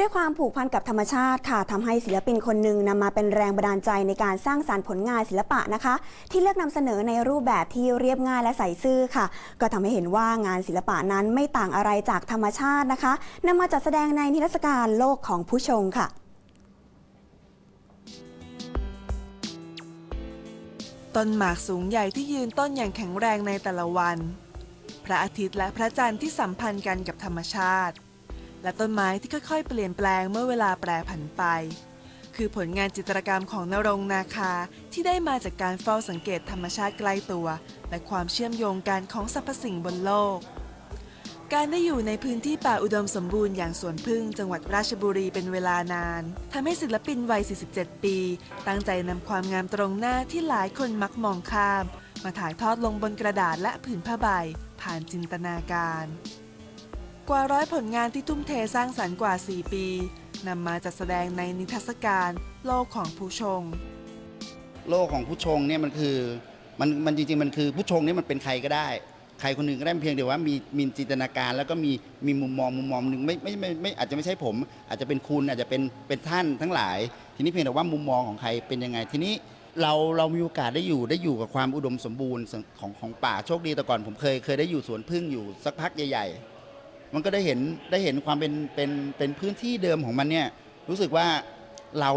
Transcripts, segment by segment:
ด้วยความผูกพันกับธรรมชาติค่ะทำให้ศิลปินคนหนึ่งนำมาเป็นแรงบันดาลใจในการสร้างสารรค์ผลงานศิลปะนะคะ ที่เลือกนำเสนอในรูปแบบที่เรียบง่ายและใสซื่อค่ะ ก็ทำให้เห็นว่างานศิลปะนั้นไม่ต่างอะไรจากธรรมชาตินะคะนำมาจัดแสดงในนิทรรศการโลกของผู้ชงค่ะต้นหมากสูงใหญ่ที่ยืนต้นอย่างแข็งแรงในแต่ละวัน พระอาทิตย์และพระจันทร์ที่สัมพันธ์กันกับธรรมชาติ และต้นไม้ที่ค่อยๆ เปลี่ยนแปลงเมื่อเวลาแปรผันไป คือผลงานจิตรกรรมของนรงนาคาที่ได้มาจากการเฝ้าสังเกตธรรมชาติใกล้ตัว และความเชื่อมโยงกันของสรรพสิ่งบนโลก การได้อยู่ในพื้นที่ป่าอุดมสมบูรณ์อย่างสวนพึ่งจังหวัดราชบุรีเป็นเวลานานทำให้ศิลปินวัย 47 ปี ตั้งใจนำความงามตรงหน้าที่หลายคนมักมองข้าม มาถ่ายทอดลงบนกระดาษและผืนผ้าใบผ่านจินตนาการ กว่าร้อยผลงานที่ทุ่มเทสร้างสรรค์กว่า 4 ปีนำมาจัดแสดงในนิทรรศการโลกของผู้ชง โลกของผู้ชงเนี่ยมันคือมันมันจริงๆมันคือผู้ชงเนี่ยมันเป็นใครก็ได้ ใครคนหนึ่งก็ได้เพียงเดียวว่ามีมีจินตนาการแล้วก็มีมีมุมมองมุมมองหนึ่งไม่ไม่ไม่ไม่อาจจะไม่ใช่ผม อาจจะเป็นคุณอาจจะเป็นเป็นท่านทั้งหลาย ทีนี้เพียงแต่ว่ามุมมองของใครเป็นยังไงทีนี้เราเรามีโอกาสได้อยู่ได้อยู่กับความอุดมสมบูรณ์ของของป่าโชคดีแต่ก่อนผมเคยเคยได้อยู่สวนพึ่งอยู่สักพักใหญ่ๆ มันก็ได้เห็นได้เห็นความเป็นเป็นเป็นพื้นที่เดิมของมันเนี่ยรู้สึกว่าเรา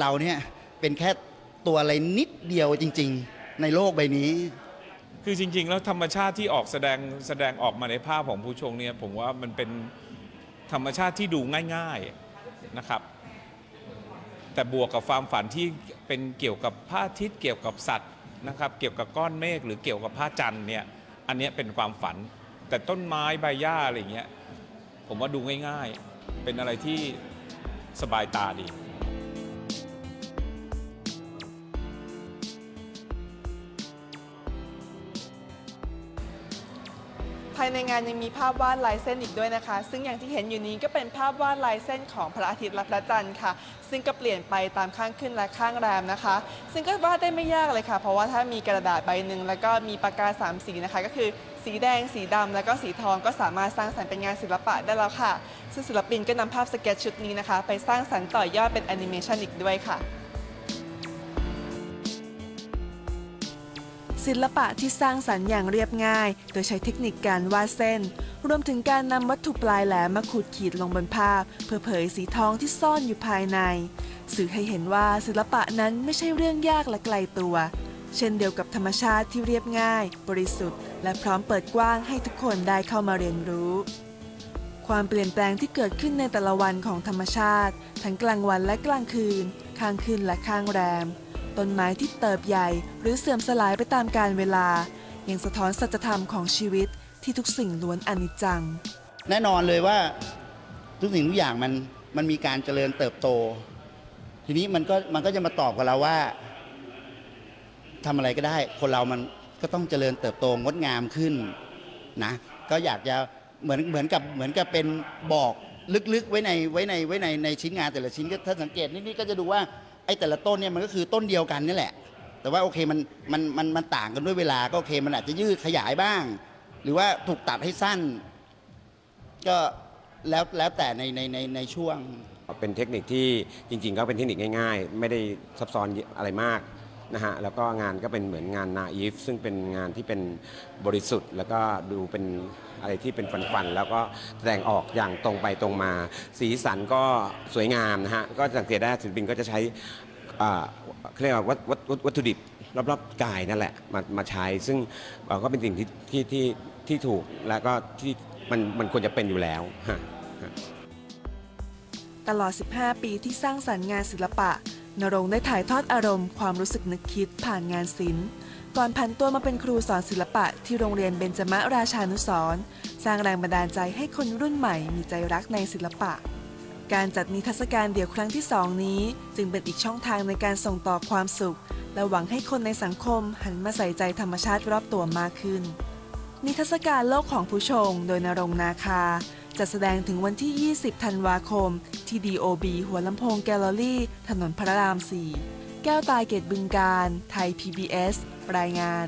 เราเนี่ยเป็นแค่ตัวอะไรนิดเดียวจริง ๆ ในโลกใบนี้ คือจริง ๆ แล้วธรรมชาติที่ออกแสดงแสดงออกมาในภาพของผู้ชงเนี่ยผมว่ามันเป็นธรรมชาติที่ดูง่ายๆนะครับ แต่บวกกับความฝันที่เป็นเกี่ยวกับพระอาทิตย์เกี่ยวกับสัตว์นะครับ เกี่ยวกับก้อนเมฆหรือเกี่ยวกับพระจันทร์เนี่ยอันนี้เป็นความฝันแต่ต้นไม้ใบหญ้าอะไรเงี้ย ผมว่าดูง่ายๆ เป็นอะไรที่สบายตาดี ภายในงานยังมีภาพวาดลายเส้นอีกด้วยนะคะ ซึ่งอย่างที่เห็นอยู่นี้ก็เป็นภาพวาดลายเส้นของพระอาทิตย์และพระจันทร์ค่ะ ซึ่งก็เปลี่ยนไปตามข้างขึ้นและข้างแรมนะคะ ซึ่งก็วาดได้ไม่ยากเลยค่ะ เพราะว่าถ้ามีกระดาษใบหนึ่งแล้วก็มีปากกาสามสีนะคะ ก็คือสีแดง สีดำแล้วก็สีทองก็สามารถสร้างสรรค์เป็นงานศิลปะได้แล้วค่ะ ซึ่งศิลปินก็นำภาพสเก็ตชุดนี้นะคะ ไปสร้างสรรค์ต่อยอดเป็นแอนิเมชันอีกด้วยค่ะ ศิลปะที่สร้างสรรค์อย่างเรียบง่าย โดยใช้เทคนิคการวาดเส้น รวมถึงการนำวัตถุปลายแหลมมาขูดขีดลงบนภาพ เพื่อเผยสีทองที่ซ่อนอยู่ภายใน สื่อให้เห็นว่าศิลปะนั้นไม่ใช่เรื่องยากและไกลตัว เช่นเดียวกับธรรมชาติที่เรียบง่าย บริสุทธิ์ และพร้อมเปิดกว้างให้ทุกคนได้เข้ามาเรียนรู้ความเปลี่ยนแปลงที่เกิดขึ้นในแต่ละวันของธรรมชาติ ทั้งกลางวันและกลางคืน ข้างคืนและข้างแรม ต้นไม้ที่เติบใหญ่หรือเสื่อมสลายไปตามกาลเวลา ยังสะท้อนสัจธรรมของชีวิตที่ทุกสิ่งล้วนอนิจจัง แน่นอนเลยว่าทุกสิ่งทุกอย่างมันมันมีการเจริญเติบโต ทีนี้มันก็มันก็จะมาตอบกับเราว่าทำอะไรก็ได้ คนเรามันก็ต้องเจริญเติบโตงดงามขึ้นนะ ก็อยากจะเหมือนเหมือนกับเหมือนกับเป็นบอกลึกๆไว้ในไว้ในไว้ในในชิ้นงานแต่ละชิ้นก็ถ้าสังเกตนิดๆก็จะดูว่า ไอ้แต่ละต้นเนี่ยมันก็คือต้นเดียวกันนี่แหละ แต่ว่าโอเคมันมันมันมันต่างกันด้วยเวลาก็โอเค มันอาจจะยืดขยายบ้าง หรือว่าถูกตัดให้สั้น ก็แล้วแล้วแต่ในในในในช่วง เป็นเทคนิคที่จริง ๆ ก็เป็นเทคนิคง่าย ๆ ไม่ได้ซับซ้อนอะไรมาก นะฮะแล้วก็งานก็เป็นเหมือนงานนาอีฟซึ่งเป็นงานที่เป็นบริสุทธิ์ แล้วก็ดูเป็นอะไรที่เป็นฟันๆ แล้วก็แสดงออกอย่างตรงไปตรงมา สีสันก็สวยงามนะฮะก็สังเกตได้ศิลปินก็จะใช้เขาเรียกว่าวัตวัตวัตถุดิบรอบๆกายนั่นแหละมามาใช้ ซึ่งก็เป็นสิ่งที่ที่ที่ที่ถูกแล้วก็ที่มันมันควรจะเป็นอยู่แล้ว ตลอด 15 ปีที่สร้างสรรค์งานศิลปะ นรงได้ถ่ายทอดอารมณ์ ความรู้สึกนึกคิดผ่านงานศิลป์ก่อนผันตัวมาเป็นครูสอนศิลปะที่โรงเรียนเบญจมราชานุสรสร้างแรงบันดาลใจให้คนรุ่นใหม่มีใจรักในศิลปะ การจัดนิทรรศการเดี่ยวครั้งที่2นี้ จึงเป็นอีกช่องทางในการส่งต่อความสุข และหวังให้คนในสังคมหันมาใส่ใจธรรมชาติรอบตัวมากขึ้น นิทรรศการโลกของผู้ชง โดยนรงนาคาจะแสดงถึงวันที่ 20 ธันวาคม ที่ DOB หัวลำโพงแกลเลอรี่ ถนนพระราม 4 แก้วตายเกตบึงการ ไทย PBS รายงาน